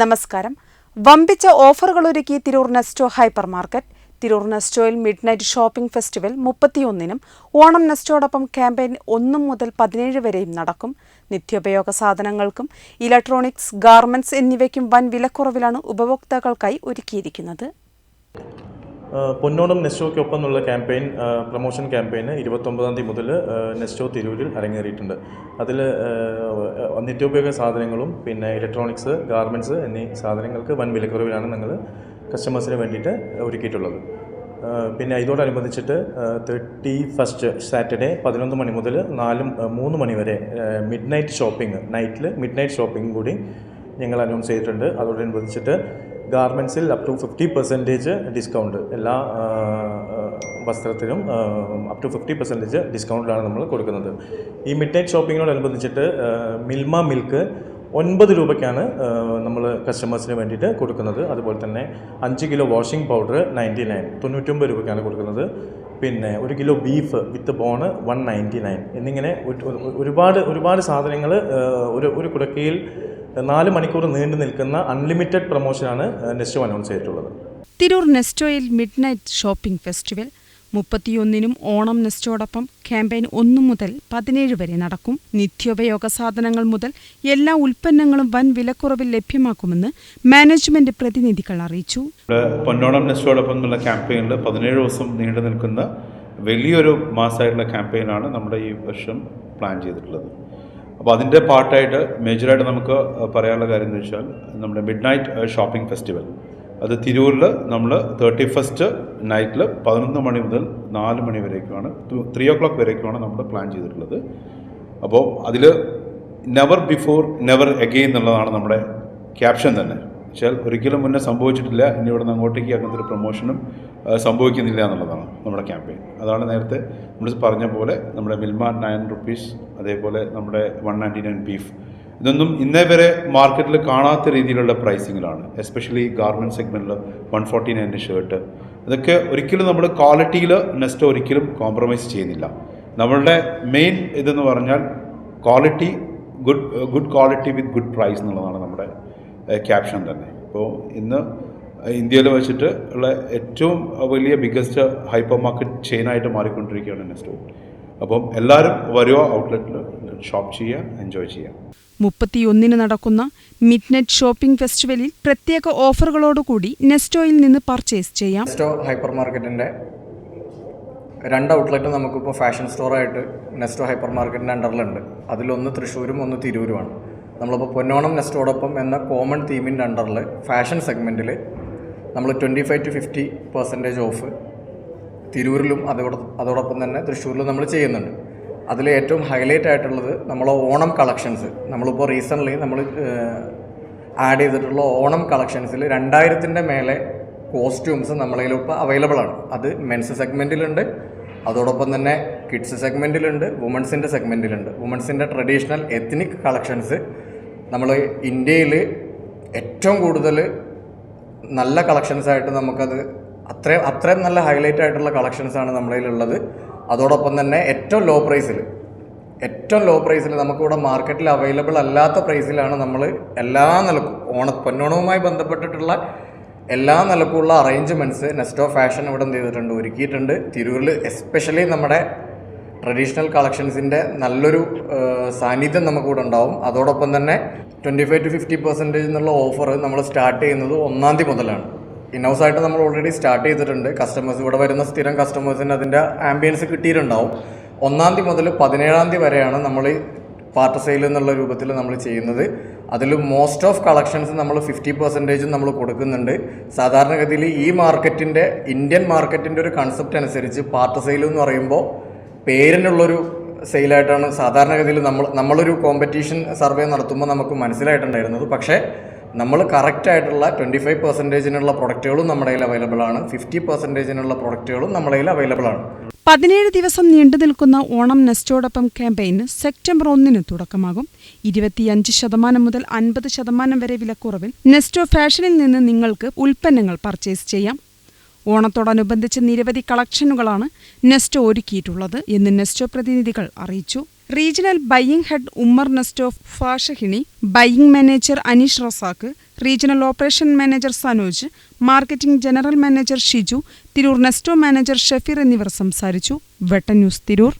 നമസ്കാരം. വമ്പിച്ച ഓഫറുകൾ ഒരുക്കി തിരൂർ നെസ്റ്റോ ഹൈപ്പർ മാർക്കറ്റ്. തിരൂർ നെസ്റ്റോയിൽ മിഡ് നൈറ്റ് ഷോപ്പിംഗ് ഫെസ്റ്റിവൽ മുപ്പത്തിയൊന്നിനും ഓണം നെസ്റ്റോടൊപ്പം ക്യാമ്പയിൻ ഒന്നു മുതൽ പതിനേഴ് വരെയും നടക്കും. നിത്യോപയോഗ സാധനങ്ങൾക്കും ഇലക്ട്രോണിക്സ് ഗാർമെന്റ്സ് എന്നിവയ്ക്കും വൻ വിലക്കുറവിലാണ് ഉപഭോക്താക്കൾക്കായി ഒരുക്കിയിരിക്കുന്നത്. പൊന്നോണം നെസ്റ്റോക്കൊപ്പം എന്നുള്ള ക്യാമ്പയിൻ പ്രമോഷൻ ക്യാമ്പയിന് ഇരുപത്തൊമ്പതാം തീയതി മുതൽ നെസ്റ്റോ തിരൂരിൽ അരങ്ങേറിയിട്ടുണ്ട്. അതിൽ നിത്യോപയോഗ സാധനങ്ങളും പിന്നെ ഇലക്ട്രോണിക്സ് ഗാർമെന്റ്സ് എന്നീ സാധനങ്ങൾക്ക് വൻ വിലക്കുറവിലാണ് ഞങ്ങൾ കസ്റ്റമേഴ്സിന് വേണ്ടിയിട്ട് ഒരുക്കിയിട്ടുള്ളത്. പിന്നെ ഇതോടനുബന്ധിച്ചിട്ട് തേർട്ടി ഫസ്റ്റ് സാറ്റർഡേ പതിനൊന്ന് മണി മുതൽ നാലും മൂന്ന് മണി വരെ മിഡ് നൈറ്റ് ഷോപ്പിംഗ് നൈറ്റിൽ മിഡ് നൈറ്റ് ഷോപ്പിംഗ് കൂടി ഞങ്ങൾ അനൗൺസ് ചെയ്തിട്ടുണ്ട്. അതോടനുബന്ധിച്ചിട്ട് ഗാർമെന്റ്സിൽ up to fifty percentage discount എല്ലാ വസ്ത്രത്തിനും അപ് ടു ഫിഫ്റ്റി പെർസെന്റേജ് ഡിസ്കൗണ്ടിലാണ് നമ്മൾ കൊടുക്കുന്നത്. ഈ മിഡ് നൈറ്റ് ഷോപ്പിങ്ങിനോടനുബന്ധിച്ചിട്ട് മിൽമ മിൽക്ക് ഒൻപത് രൂപയ്ക്കാണ് നമ്മൾ കസ്റ്റമേഴ്സിന് വേണ്ടിയിട്ട് കൊടുക്കുന്നത്. അതുപോലെ തന്നെ അഞ്ച് kilo washing powder ninety nine തൊണ്ണൂറ്റൊമ്പത് രൂപയ്ക്കാണ് കൊടുക്കുന്നത്. പിന്നെ ഒരു kilo beef with bone one ninety nine എന്നിങ്ങനെ ഒരു- ഒരു- ഒരുപാട് ഒരുപാട് സാധനങ്ങൾ ഒരു ഒരു കുടക്കയിൽ നാല് മണിക്കൂർ നീണ്ടു നിൽക്കുന്ന അൺലിമിറ്റഡ് പ്രൊമോഷനാണ് നെസ്റ്റോ അനൗൺസ് ചെയ്തിട്ടുള്ളത്. തിരൂർ നെസ്റ്റോയിൽ മിഡ് നൈറ്റ് ഷോപ്പിംഗ് ഫെസ്റ്റിവൽ മുപ്പത്തിയൊന്നിനും ഓണം നെസ്റ്റോടൊപ്പം ക്യാമ്പയിൻ ഒന്നു മുതൽ പതിനേഴ് വരെ നടക്കും. നിത്യോപയോഗ സാധനങ്ങൾ മുതൽ എല്ലാ ഉൽപ്പന്നങ്ങളും വൻ വിലക്കുറവിൽ ലഭ്യമാക്കുമെന്ന് മാനേജ്മെന്റ് പ്രതിനിധികൾ അറിയിച്ചു. പൊന്നോണം നെസ്റ്റോടൊപ്പം എന്നുള്ള ക്യാമ്പയിനിൽ പതിനേഴ് ദിവസം നീണ്ടു നിൽക്കുന്ന വലിയൊരു മാസമായിട്ടുള്ള ക്യാമ്പയിനാണ് നമ്മുടെ ഈ വർഷം പ്ലാൻ ചെയ്തിട്ടുള്ളത്. അപ്പോൾ അതിന്റെ പാർട്ടായിട്ട് മേജറായിട്ട് നമുക്ക് പറയാനുള്ള കാര്യം എന്ന് വെച്ചാൽ നമ്മുടെ മിഡ് നൈറ്റ് ഷോപ്പിംഗ് ഫെസ്റ്റിവൽ അത് തിരൂരിൽ നമ്മൾ തേർട്ടി ഫസ്റ്റ് നൈറ്റിൽ പതിനൊന്ന് മണി മുതൽ നാല് മണി വരേക്കുമാണ് ത്രീ ഓ ക്ലോക്ക് വരേക്കുമാണ് നമ്മൾ പ്ലാൻ ചെയ്തിട്ടുള്ളത്. അപ്പോൾ അതിൽ നെവർ ബിഫോർ നെവർ എഗെയിൻ എന്നുള്ളതാണ് നമ്മുടെ ക്യാപ്ഷൻ തന്നെ. വെച്ചാൽ ഒരിക്കലും മുന്നേ സംഭവിച്ചിട്ടില്ല. ഇനി ഇവിടെ നിന്ന് അങ്ങോട്ടേക്ക് അങ്ങനത്തെ ഒരു പ്രൊമോഷനും സംഭവിക്കുന്നില്ല എന്നുള്ളതാണ് നമ്മുടെ ക്യാമ്പയിൻ. അതാണ് നേരത്തെ നമ്മൾ പറഞ്ഞ പോലെ നമ്മുടെ മിൽമ നയൻ റുപ്പീസ് അതേപോലെ നമ്മുടെ വൺ നയന്റി നയൻ ബീഫ്. ഇതൊന്നും ഇന്നേ വരെ മാർക്കറ്റിൽ കാണാത്ത രീതിയിലുള്ള പ്രൈസിങ്ങിലാണ്. എസ്പെഷ്യലി ഗാർമെന്റ് സെഗ്മെന്റിൽ വൺ ഫോർട്ടി നയന്റെ ഷർട്ട്. ഇതൊക്കെ ഒരിക്കലും നമ്മൾ ക്വാളിറ്റിയിൽ നെസ്റ്റ് ഒരിക്കലും കോംപ്രമൈസ് ചെയ്യുന്നില്ല. നമ്മളുടെ മെയിൻ ഇതെന്ന് പറഞ്ഞാൽ quality good good quality with good price എന്നുള്ളതാണ് നമ്മുടെ ക്യാപ്ഷൻ തന്നെ. ഇപ്പോൾ ഇന്ന് ഇന്ത്യയിൽ വെച്ചിട്ട് ഉള്ള ഏറ്റവും വലിയ ബിഗ്ഗസ്റ്റ് ഹൈപ്പർ മാർക്കറ്റ് ചെയിനായിട്ട് മാറിക്കൊണ്ടിരിക്കുകയാണ് നെക്സ്റ്റ് അപ്പം എല്ലാവരും വരുക ഔട്ട്ലെറ്റിൽ ഷോപ്പ് ചെയ്യുക എൻജോയ് ചെയ്യുക. മുപ്പത്തിയൊന്നിന് നടക്കുന്ന മിഡ് നൈറ്റ് ഷോപ്പിംഗ് ഫെസ്റ്റിവലിൽ പ്രത്യേക ഓഫറുകളോടുകൂടി നെസ്റ്റോയിൽ നിന്ന് പർച്ചേസ് ചെയ്യാം. നെസ്റ്റോ ഹൈപ്പർ മാർക്കറ്റിന്റെ രണ്ട് ഔട്ട്ലെറ്റ് നമുക്കിപ്പോൾ ഫാഷൻ സ്റ്റോറായിട്ട് നെസ്റ്റോ ഹൈപ്പർ മാർക്കറ്റിന്റെ അണ്ടറിലുണ്ട് അതിലൊന്ന് തൃശ്ശൂരും ഒന്ന് തിരൂരുമാണ്. നമ്മളിപ്പോൾ പൊന്നോണം നെസ്റ്റോടൊപ്പം എന്ന കോമൺ തീമിന്റെ അണ്ടറിൽ ഫാഷൻ സെഗ്മെന്റിൽ നമ്മൾ twenty five to fifty percentage off തിരൂരിലും അതോട് അതോടൊപ്പം തന്നെ തൃശ്ശൂരിലും നമ്മൾ ചെയ്യുന്നുണ്ട്. അതിൽ ഏറ്റവും ഹൈലൈറ്റ് ആയിട്ടുള്ളത് നമ്മളെ ഓണം കളക്ഷൻസ് നമ്മളിപ്പോൾ റീസെന്റ്ലി നമ്മൾ ആഡ് ചെയ്തിട്ടുള്ള ഓണം കളക്ഷൻസിൽ രണ്ടായിരത്തിന്റെ മേലെ കോസ്റ്റ്യൂംസ് നമ്മളതിൽ ഇപ്പോൾ അവൈലബിൾ ആണ്. അത് മെൻസ് സെഗ്മെന്റിലുണ്ട് അതോടൊപ്പം തന്നെ കിഡ്സ് സെഗ്മെന്റിലുണ്ട് വുമൺസിന്റെ സെഗ്മെന്റിലുണ്ട് വുമൺസിന്റെ ട്രഡീഷണൽ എത്നിക് കളക്ഷൻസ് നമ്മൾ ഇന്ത്യയിൽ ഏറ്റവും കൂടുതൽ നല്ല കളക്ഷൻസ് ആയിട്ട് നമുക്കത് അത്രയും അത്രയും നല്ല ഹൈലൈറ്റ് ആയിട്ടുള്ള കളക്ഷൻസ് ആണ് നമ്മളതിലുള്ളത് അതോടൊപ്പം തന്നെ ഏറ്റവും ലോ പ്രൈസിൽ ഏറ്റവും ലോ പ്രൈസിൽ നമുക്കിവിടെ മാർക്കറ്റിൽ അവൈലബിൾ അല്ലാത്ത പ്രൈസിലാണ് നമ്മൾ എല്ലാ നിലക്കും ഓണ പൊന്നോണവുമായി ബന്ധപ്പെട്ടിട്ടുള്ള എല്ലാ നിലക്കുമുള്ള അറേഞ്ച്മെന്റ്സ് നെസ്റ്റോ ഫാഷൻ ഇവിടെ എന്ത് ചെയ്തിട്ടുണ്ട്? ഒരുക്കിയിട്ടുണ്ട്. തിരൂരിൽ എസ്പെഷ്യലി നമ്മുടെ ട്രഡീഷണൽ കളക്ഷൻസിന്റെ നല്ലൊരു സാന്നിധ്യം നമുക്കിവിടെ ഉണ്ടാവും. അതോടൊപ്പം തന്നെ twenty five to fifty percentage എന്നുള്ള ഓഫർ നമ്മൾ സ്റ്റാർട്ട് ചെയ്യുന്നത് ഒന്നാം തീയതി മുതലാണ്. ഇന്നൗസായിട്ട് നമ്മൾ ഓൾറെഡി സ്റ്റാർട്ട് ചെയ്തിട്ടുണ്ട്. കസ്റ്റമേഴ്സ് ഇവിടെ വരുന്ന സ്ഥിരം കസ്റ്റമേഴ്സിന് അതിന്റെ ആംബിയൻസ് കിട്ടിയിട്ടുണ്ടാവും. ഒന്നാം തീയതി മുതൽ പതിനേഴാം തീയതി വരെയാണ് നമ്മൾ പാർട്ട് സെയിൽ എന്നുള്ള രൂപത്തിൽ നമ്മൾ ചെയ്യുന്നത്. അതിൽ മോസ്റ്റ് ഓഫ് കളക്ഷൻസ് നമ്മൾ ഫിഫ്റ്റി പെർസെന്റേജും നമ്മൾ കൊടുക്കുന്നുണ്ട്. സാധാരണഗതിയിൽ ഈ മാർക്കറ്റിന്റെ ഇന്ത്യൻ മാർക്കറ്റിന്റെ ഒരു കൺസെപ്റ്റ് അനുസരിച്ച് പാർട്ട് സെയിൽ എന്ന് പറയുമ്പോൾ പേരിനുള്ളൊരു സെയിലായിട്ടാണ് സാധാരണഗതിയിൽ നമ്മൾ നമ്മളൊരു കോമ്പറ്റീഷൻ സർവേ നടത്തുമ്പോൾ നമുക്ക് മനസ്സിലായിട്ടുണ്ടായിരുന്നത്. പക്ഷേ നമ്മൾ കറക്റ്റായിട്ടുള്ള ട്വന്റി ഫൈവ് പെർസെന്റേജിനുള്ള പ്രൊഡക്റ്റുകളും നമ്മുടെ കയ്യിൽ അവൈലബിൾ ആണ്. ഫിഫ്റ്റി പെർസെന്റേജിനുള്ള പ്രൊഡക്റ്റുകളും നമ്മുടെ കയ്യിൽ അവൈലബിൾ ആണ്. പതിനേഴ് ദിവസം നീണ്ടു നിൽക്കുന്ന ഓണം നെസ്റ്റോടൊപ്പം ക്യാമ്പയിന് സെപ്റ്റംബർ ഒന്നിന് തുടക്കമാകും. ഇരുപത്തിയഞ്ച് ശതമാനം മുതൽ അൻപത് ശതമാനം വരെ വിലക്കുറവിൽ നെസ്റ്റോ ഫാഷനിൽ നിന്ന് നിങ്ങൾക്ക് ഉൽപ്പന്നങ്ങൾ പർച്ചേസ് ചെയ്യാം. ഓണത്തോടനുബന്ധിച്ച് നിരവധി കളക്ഷനുകളാണ് നെസ്റ്റോ ഒരുക്കിയിട്ടുള്ളത് എന്ന് നെസ്റ്റോ പ്രതിനിധികൾ അറിയിച്ചു. Regional buying head Ummer Nesto ഫാഷഹിണി buying manager Aneesh Razak regional operation manager Sanoj marketing general manager Shiju Tirur Nesto manager Shafeer എന്നിവർ സംസാരിച്ചു. വെട്ടന്യൂസ് തിരൂർ.